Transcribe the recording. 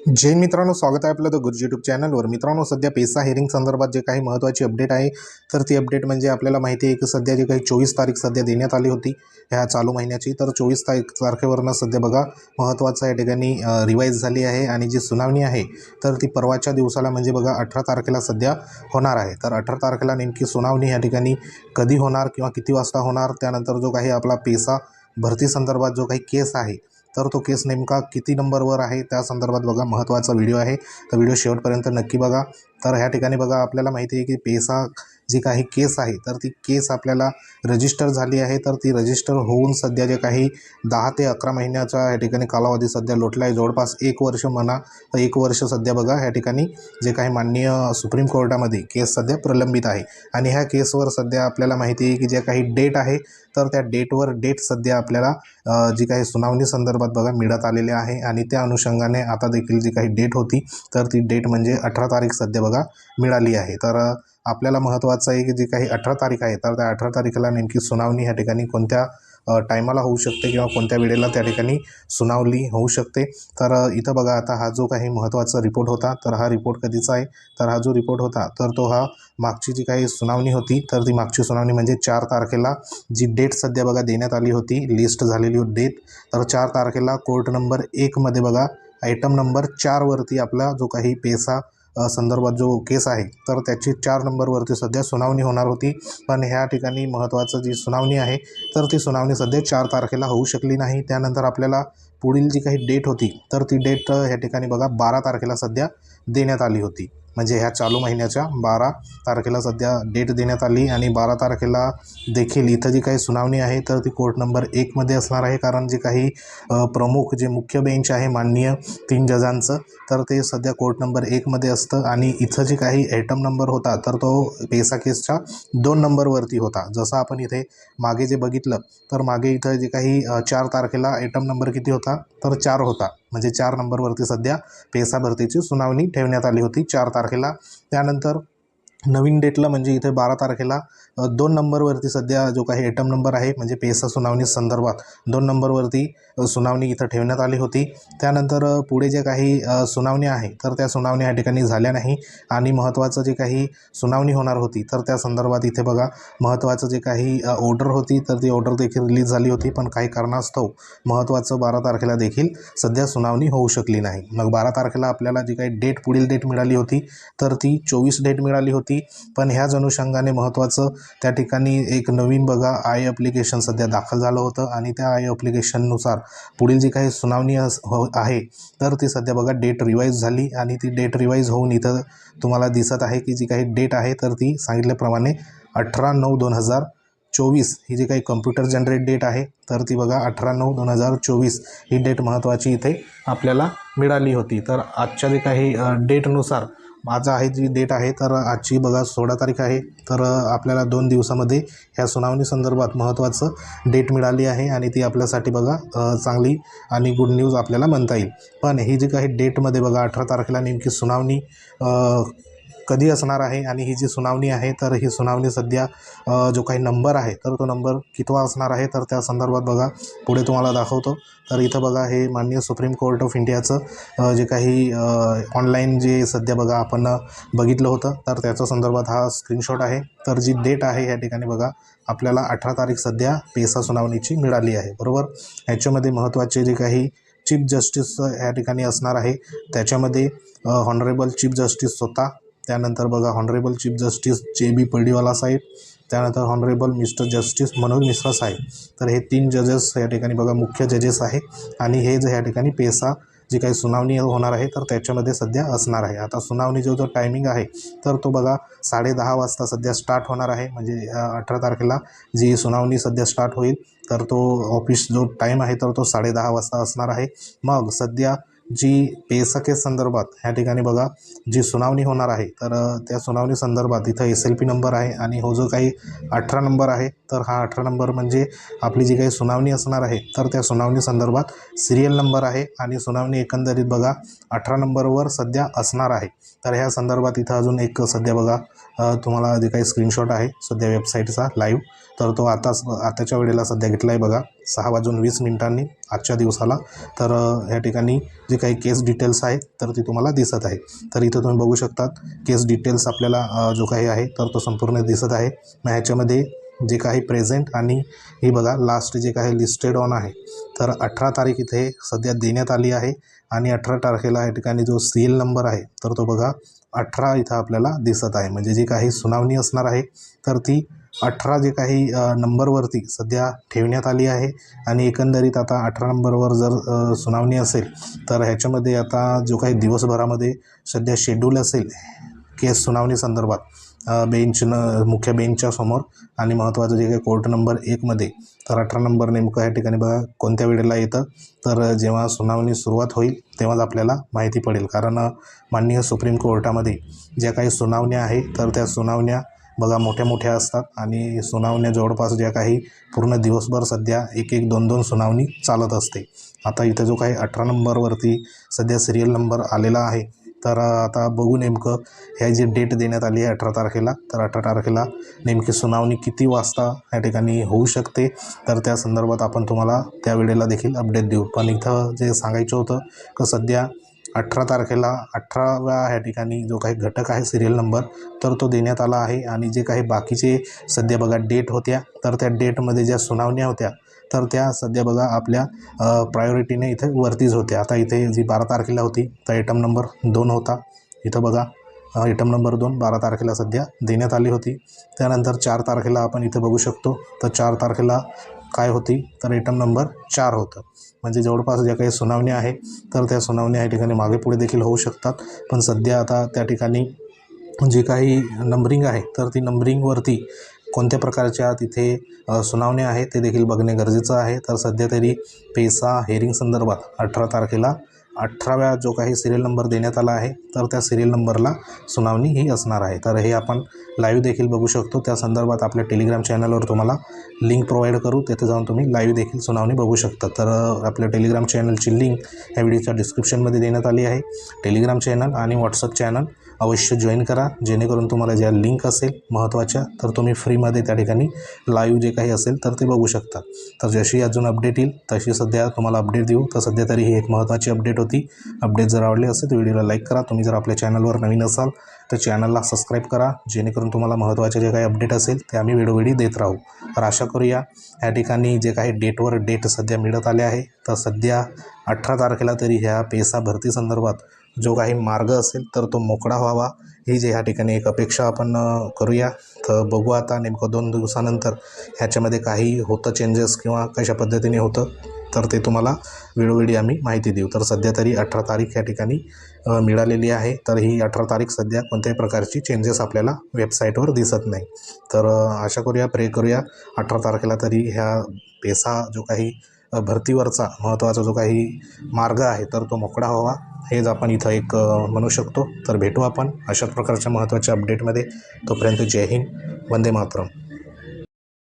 जैन मित्रांनो स्वागत आहे आपलं द गुरुजी यूट्यूब चॅनलवर. मित्रांनो सध्या पेसा हेरिंग संदर्भात जे काही महत्त्वाची अपडेट आहे तर ती अपडेट म्हणजे आपल्याला माहिती आहे की सध्या जी काही चोवीस तारीख सध्या देण्यात आली होती ह्या चालू महिन्याची. तर चोवीस तारीख तारखेवरनं सध्या बघा महत्त्वाचं या ठिकाणी रिवाईज झाली आहे आणि जी सुनावणी आहे तर ती परवाच्या दिवसाला म्हणजे बघा अठरा तारखेला सध्या होणार आहे. तर अठरा तारखेला नेमकी सुनावणी या ठिकाणी कधी होणार किंवा किती वाजता होणार त्यानंतर जो काही आपला पेसा भरती संदर्भात जो काही केस आहे तर तो केस नेमका किती नंबरवर आहे त्या संदर्भात बघा महत्त्वाचा व्हिडिओ आहे. तर व्हिडिओ शेवटपर्यंत नक्की बघा. तर ह्या ठिकाणी बघा आपल्याला माहिती आहे की पेसा जी काही केस आहे तर ती केस आपल्याला रजिस्टर झाली आहे तर ती रजिस्टर होऊन सध्या जे काही दहा ते अकरा महिन्याचा या ठिकाणी कालावधी सध्या लोटला आहे. जवळपास एक वर्ष म्हणा तर एक वर्ष सध्या बघा ह्या ठिकाणी जे काही माननीय सुप्रीम कोर्टामध्ये केस सध्या प्रलंबित आहे. आणि ह्या केसवर सध्या आपल्याला माहिती आहे की जे काही डेट आहे तर त्या डेटवर डेट सध्या आपल्याला जी काही सुनावणी संदर्भात बघा मिळत आलेली आहे. आणि त्या अनुषंगाने आता देखील जी काही डेट होती तर ती डेट म्हणजे अठरा तारीख सध्या बघा मिळाली आहे. तर आपल्याला महत्त्वाचं आहे की जी काही अठरा तारीख आहे तर त्या अठरा तारखेला नेमकी सुनावणी ह्या ठिकाणी कोणत्या टायमाला होऊ शकते किंवा कोणत्या वेळेला त्या ठिकाणी सुनावली होऊ शकते. तर इथं बघा आता हा जो काही महत्त्वाचा रिपोर्ट होता तर हा रिपोर्ट कधीचा आहे? तर हा जो रिपोर्ट होता तर तो हा मागची जी काही सुनावणी होती तर ती मागची सुनावणी म्हणजे चार तारखेला जी डेट सध्या बघा देण्यात आली होती लिस्ट झालेली होती डेट तर चार तारखेला कोर्ट नंबर एकमध्ये बघा आयटम नंबर चारवरती आपला जो काही पेसा संदर्भात जो केस आहे तर त्याची चार नंबरवरती सध्या सुनावणी होणार होती. पण ह्या ठिकाणी महत्त्वाचं जी सुनावणी आहे तर ती सुनावणी सध्या चार तारखेला होऊ शकली नाही. त्यानंतर आपल्याला पुढील जी काही डेट होती तर ती डेट ह्या ठिकाणी बघा बारा तारखेला सध्या देण्यात आली होती. म्हणजे ह्या चालू महिन्याच्या बारा तारखेला सध्या डेट देण्यात आली आणि बारा तारखेला देखील इथं जी काही सुनावणी आहे तर ती कोर्ट नंबर एकमध्ये असणार आहे. कारण जे काही प्रमुख जे मुख्य बेंच आहे माननीय तीन जजांचं तर ते सध्या कोर्ट नंबर एकमध्ये असतं. आणि इथं जे काही ॲटम नंबर होता तर तो पेसा केसच्या दोन नंबरवरती होता. जसं आपण इथे मागे जे बघितलं तर मागे इथं जे काही चार तारखेला ॲटम नंबर किती होता तर चार होता. म्हणजे चार नंबरवरती सध्या पेसा भरतीची सुनावणी ठेवण्यात आली होती चार तारखेला. त्यानंतर नवीन डेटला म्हणजे इथे बारा तारखेला दोन नंबरवरती सध्या जो काही एटम नंबर आहे म्हणजे पेसा सुनावणी संदर्भात दोन नंबरवरती सुनावणी इथं ठेवण्यात आली होती. त्यानंतर पुढे जे काही सुनावणी आहे तर त्या सुनावणी या ठिकाणी झाल्या नाही. आणि महत्त्वाचं जे काही सुनावणी होणार होती तर त्या संदर्भात इथे बघा महत्त्वाचं जे काही ऑर्डर होती तर ती ऑर्डर देखील रिलीज झाली होती पण काही कारणास्तव महत्त्वाचं बारा तारखेला देखील सध्या सुनावणी होऊ शकली नाही. मग बारा तारखेला आपल्याला जी काही डेट पुढील डेट मिळाली होती तर ती चोवीस डेट मिळाली होती. पण ह्याच अनुषंगाने महत्त्वाचं त्या ठिकाणी एक नवीन बघा आय ॲप्लिकेशन सध्या दाखल झालं होतं आणि त्या आय ॲप्लिकेशननुसार पुढील जी काही सुनावणी अस- हो आहे तर ती सध्या बघा डेट रिवाईज झाली आणि ती डेट रिवाईज होऊन इथं तुम्हाला दिसत आहे की जी काही डेट आहे तर ती सांगितल्याप्रमाणे अठरा नऊ दोन हजार चोवीस ही जी काही कम्प्युटर जनरेट डेट आहे तर ती बघा अठरा नऊ दोन हजार चोवीस ही डेट महत्त्वाची इथे आपल्याला मिळाली होती. तर आजच्या जे काही डेटनुसार माझा आहे जी डेट आहे तर आजची बघा सोळा तारीख आहे. तर आपल्याला दोन दिवसामध्ये ह्या सुनावणी संदर्भात महत्त्वाचं डेट मिळाली आहे आणि ती आपल्यासाठी बघा चांगली आणि गुड न्यूज आपल्याला म्हणता येईल. पण ही जी काही डेटमध्ये बघा अठरा तारखेला नेमकी सुनावणी कधी असणार आहे आणि ही जी सुनावणी आहे तर ही सुनावणी सध्या जो काही नंबर आहे तर तो नंबर कितवा असणार आहे तर त्या संदर्भात बघा. पुढे तुम्हाला दाखवतो. तर इथं बघा हे माननीय सुप्रीम कोर्ट ऑफ इंडियाचं जे काही ऑनलाईन जे सध्या बघा आपण बघितलं होतं तर त्याच्या संदर्भात हा स्क्रीनशॉट आहे. तर जी डेट आहे या ठिकाणी बघा आपल्याला अठरा तारीख सध्या पेसा सुनावणीची मिळाली आहे. बरोबर? ह्याच्यामध्ये महत्त्वाचे जे काही चीफ जस्टिस या ठिकाणी असणार आहे त्याच्यामध्ये हॉनरेबल चीफ जस्टिस स्वतः त्यानंतर बघा हॉनरेबल चीफ जस्टिस जे बी पर्डीवाला साहेब त्यानंतर honourable mister justice Manoj Mishra साहेब. तर हे तीन जजेस या ठिकाणी बघा मुख्य जजेस आहे. आणि हे जे या ठिकाणी पेसा जी काही सुनावणी होणार आहे तर त्याच्यामध्ये सध्या असणार आहे. आता सुनावणी जो जो टायमिंग आहे तर तो बघा साडे दहा वाजता सध्या स्टार्ट होणार आहे. म्हणजे अठरा तारखेला जी सुनावणी सध्या स्टार्ट होईल तर तो ऑफिस जो टाईम आहे तर तो साडे दहा वाजता असणार आहे. मग सध्या जी पेसा संदर्भात ह्या ठिकाणी बघा जी सुनावणी होणार आहे तर त्या सुनावणी संदर्भात इथं एस एल पी नंबर आहे आणि हो जो काही अठरा नंबर आहे तर हा अठरा नंबर म्हणजे आपली जी काही सुनावणी असणार आहे तर त्या सुनावणी संदर्भात सिरियल नंबर आहे आणि सुनावणी एकंदरीत बघा अठरा नंबरवर सध्या असणार आहे. तर ह्या संदर्भात इथं अजून एक सध्या बघा तुम्हाला जे काही स्क्रीनशॉट आहे सध्या वेबसाईटचा लाईव्ह तर तो आताच आताच्या वेळेला सध्या घेतला आहे बघा. सहा वाजून वीस मिनिटांनी आजच्या दिवसाला. तर ह्या ठिकाणी जे काही केस डिटेल्स आहेत तर ती तुम्हाला दिसत आहे तर इथं तुम्ही बघू शकतात केस डिटेल्स आपल्याला जो काही आहे तर तो संपूर्ण दिसत आहे. मग ह्याच्यामध्ये जे काही प्रेझेंट आणि ही बघा लास्ट जे काही लिस्टेड ऑन आहे तर अठरा तारीख इथे सध्या देण्यात आली आहे. आणि अठरा तारखेला या ठिकाणी जो सील नंबर आहे तर तो बघा अठरा इथं आपल्याला दिसत आहे. म्हणजे जी काही सुनावणी असणार आहे तर ती अठरा जे काही नंबरवरती सध्या ठेवण्यात आली आहे आणि एकंदरीत आता अठरा नंबरवर जर सुनावणी असेल तर ह्याच्यामध्ये आता जो काही दिवसभरामध्ये सध्या शेड्यूल असेल केस सुनावणी संदर्भात बेंचनं मुख्य बेंचच्या समोर आणि महत्त्वाचं जे काही कोर्ट नंबर एकमध्ये तर अठरा नंबर नेमकं या ठिकाणी बघा कोणत्या वेळेला येतं. तर जेव्हा सुनावणी सुरुवात होईल तेव्हाच आपल्याला माहिती पडेल. कारण माननीय सुप्रीम कोर्टामध्ये ज्या काही सुनावण्या आहे तर त्या सुनावण्या बघा मोठ्या मोठ्या असतात. आणि सुनावण्या जवळपास ज्या काही पूर्ण दिवसभर सध्या एक एक दोन दोन सुनावणी चालत असते. आता इथं जो काही अठरा नंबरवरती सध्या सिरियल नंबर आलेला आहे तर आता बघू नेमकं ह्या जी डेट देण्यात आली आहे अठरा तारखेला तर अठरा तारखेला नेमकी सुनावणी किती वाजता या ठिकाणी होऊ शकते? तर त्या संदर्भात आपण तुम्हाला त्या वेळेला देखील अपडेट देऊ. पण इथं जे सांगायचं होतं की सध्या अठरा तारखेला अठराव्या ह्या ठिकाणी जो काही घटक आहे सिरियल नंबर तर तो देण्यात आला आहे. आणि जे काही बाकीचे सध्या बघा डेट होत्या तर त्या डेटमध्ये ज्या सुनावण्या होत्या तर त्या सध्या बघा आपल्या प्रायोरिटीने इथे वरतीच होत्या. आता इथे जी बारा तारखेला होती तर आयटम नंबर दोन होता. इथं बघा आयटम नंबर दोन बारा तारखेला सध्या देण्यात आली होती. त्यानंतर चार तारखेला आपण इथं बघू शकतो. तर चार तारखेला काय होती तर आयटम नंबर चार होतं. म्हणजे जवळपास ज्या काही सुनावण्या आहे तर त्या सुनावण्या या ठिकाणी मागे पुढे देखील होऊ शकतात. पण सध्या आता त्या ठिकाणी जी काही नंबरिंग आहे तर ती नंबरिंगवरती कोणत्या प्रकारच्या तिथे सुनावण्या आहेत ते देखील बघणे गरजेचं आहे. तर सध्या तरी पेसा हेअरिंग संदर्भात अठरा तारखेला अठराव्या जो काही सिरियल नंबर देण्यात आला आहे तर त्या सिरियल नंबरला सुनावणी ही असणार आहे. तर हे आपण लाईव्ह देखील बघू शकतो. त्या संदर्भात आपल्या टेलिग्राम चॅनलवर तुम्हाला लिंक प्रोव्हाइड करू. तिथे जाऊन तुम्ही लाईव्ह देखील सुनावणी बघू शकता. तर आपल्या टेलिग्राम चॅनलची लिंक ह्या व्हिडिओच्या डिस्क्रिप्शनमध्ये देण्यात आली आहे. टेलिग्राम चॅनल आणि व्हॉट्सअप चॅनल अवश्य जॉईन करा. जेणेकरून तुम्हाला ज्या लिंक असेल महत्त्वाच्या तर तुम्ही फ्रीमध्ये त्या ठिकाणी लाईव्ह जे काही असेल तर ते बघू शकता. तर जशी अजून अपडेट येईल तशी सध्या तुम्हाला अपडेट देऊ. तर सध्या तरी ही एक महत्त्वाची अपडेट होती. अपडेट जर आवडली असेल तर व्हिडिओला लाईक करा. तुम्ही जर आपल्या चॅनलवर नवीन असाल तर चॅनलला सबस्क्राईब करा. जेणेकरून तुम्हाला महत्त्वाचे जे काही अपडेट असेल ते आम्ही वेळोवेळी देत राहू. तर आशा करूया. या ठिकाणी जे काही डेटवर डेट सध्या मिळत आले आहे तर सध्या अठरा तारखेला तरी ह्या पेसा भरती संदर्भात जो काही मार्ग असेल तर तो मोकळा व्हावा. ही जे ह्या ठिकाणी एक अपेक्षा आपण करूया. तर बघू आता नेमकं दोन दिवसानंतर ह्याच्यामध्ये काही होतं चेंजेस किंवा कशा पद्धतीने होतं तर ते तुम्हाला वेळोवेळी आम्ही माहिती देऊ. तर सध्या तरी अठरा तारीख या ठिकाणी मिळालेली आहे. तर ही अठरा तारीख सध्या कोणत्याही प्रकारची चेंजेस आपल्याला वेबसाईटवर दिसत नाही. तर आशा करूया प्रे करूया अठरा तारखेला तरी ह्या पेसा जो काही भरतीवरचा महत्त्वाचा जो काही मार्ग आहे तर तो मोकळा व्हावा. हेच आपण इथं एक म्हणू शकतो. तर भेटू आपण अशाच प्रकारच्या महत्त्वाच्या अपडेटमध्ये तोपर्यंत जय हिंद. वंदे मातरम.